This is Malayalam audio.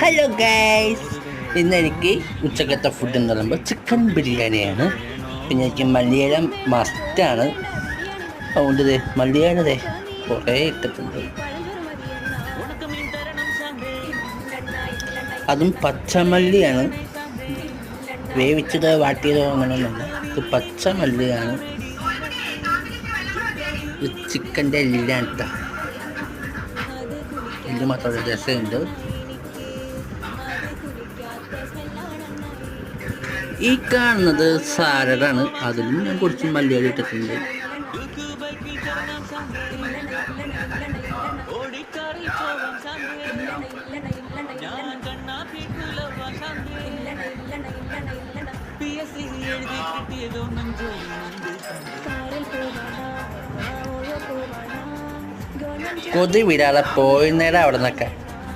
ഹലോ ഗൈസ് ഇന്ന് എനിക്ക് ഉച്ചക്കത്തെ ഫുഡ് എന്ന് പറയുമ്പോൾ ചിക്കൻ ബിരിയാണിയാണ്. പിന്നെ എനിക്ക് മലയാളം മസ്റ്റാണ് അതുകൊണ്ട് ദേ കുറേ ഇട്ടിട്ടുണ്ട്. അതും പച്ചമല്ലിയാണ്. വേവിച്ചതോ വാട്ടിയതോ അങ്ങനെയൊന്നുമില്ല ഇത് പച്ചമല്ലിയാണ്. ഇത് ചിക്കന്റെ എല്ലാം കേട്ടോ എല്ല് മാത്രം രസമുണ്ട്. ഈ കാണുന്നത് സാലഡാണ് അതിലും ഞാൻ കുറച്ച് മല്ലിയാടി ഇട്ടിട്ടുണ്ട്. കൊതി വിടാതെ പോയിന്നേരം അവിടെ നിന്നൊക്കെ.